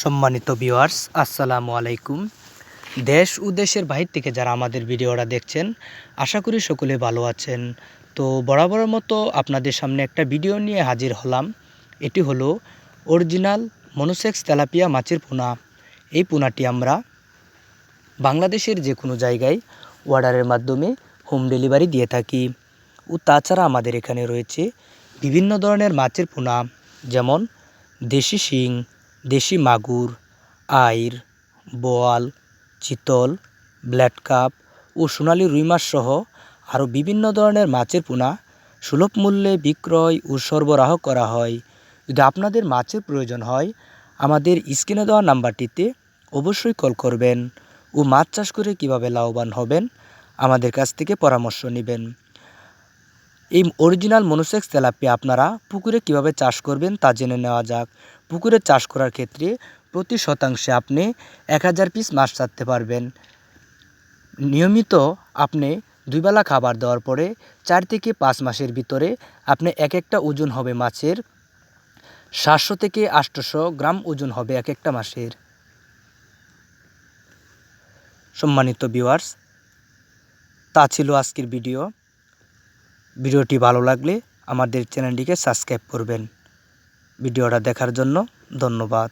সম্মানিত ভিউয়ার্স আসসালামু আলাইকুম। দেশ ও দেশের বাহির থেকে যারা আমাদের ভিডিওটা দেখছেন, আশা করি সকলে ভালো আছেন। তো বরাবরের মতো আপনাদের সামনে একটা ভিডিও নিয়ে হাজির হলাম। এটি হলো অরিজিনাল মনোসেক্স তেলাপিয়া মাছের পোনা। এই পোনাটি আমরা বাংলাদেশের যে কোনো জায়গায় অর্ডারের মাধ্যমে হোম ডেলিভারি দিয়ে থাকি। ও তাছাড়া আমাদের এখানে রয়েছে বিভিন্ন ধরনের মাছের পোনা, যেমন দেশি শিং দেশি মাগুর, আইর, বোয়াল, চিতল ব্ল্যাড কাপ ও সোনালী রুই মাছ সহ আরও বিভিন্ন ধরনের মাছের পোনা সুলভ মূল্যে বিক্রয় ও সরবরাহ করা হয়। যদি আপনাদের মাছের প্রয়োজন হয়, আমাদের স্ক্রিনে দেওয়া নাম্বারটিতে অবশ্যই কল করবেন ও মাছ চাষ করে কীভাবে লাভবান হবেন, আমাদের কাছ থেকে পরামর্শ নেবেন। এই অরিজিনাল মনোসেক্স তেলাপিয়া আপনারা পুকুরে কীভাবে চাষ করবেন তা জেনে নেওয়া যাক। পুকুরে চাষ করার ক্ষেত্রে প্রতি শতাংশে আপনি এক হাজার পিস মাছ ছাড়তে পারবেন। নিয়মিত আপনি দুইবেলা খাবার দেওয়ার পরে চার থেকে পাঁচ মাসের ভিতরে আপনি এক একটা ওজন হবে মাছের সাতশো থেকে আটশোশো গ্রাম ওজন হবে এক একটা মাসের। সম্মানিত ভিউয়ার্স তা ছিল আজকের ভিডিও ভিডিওটি ভালো লাগলে আমাদের চ্যানেলটিকে সাবস্ক্রাইব করবেন। ভিডিওটা দেখার জন্য ধন্যবাদ।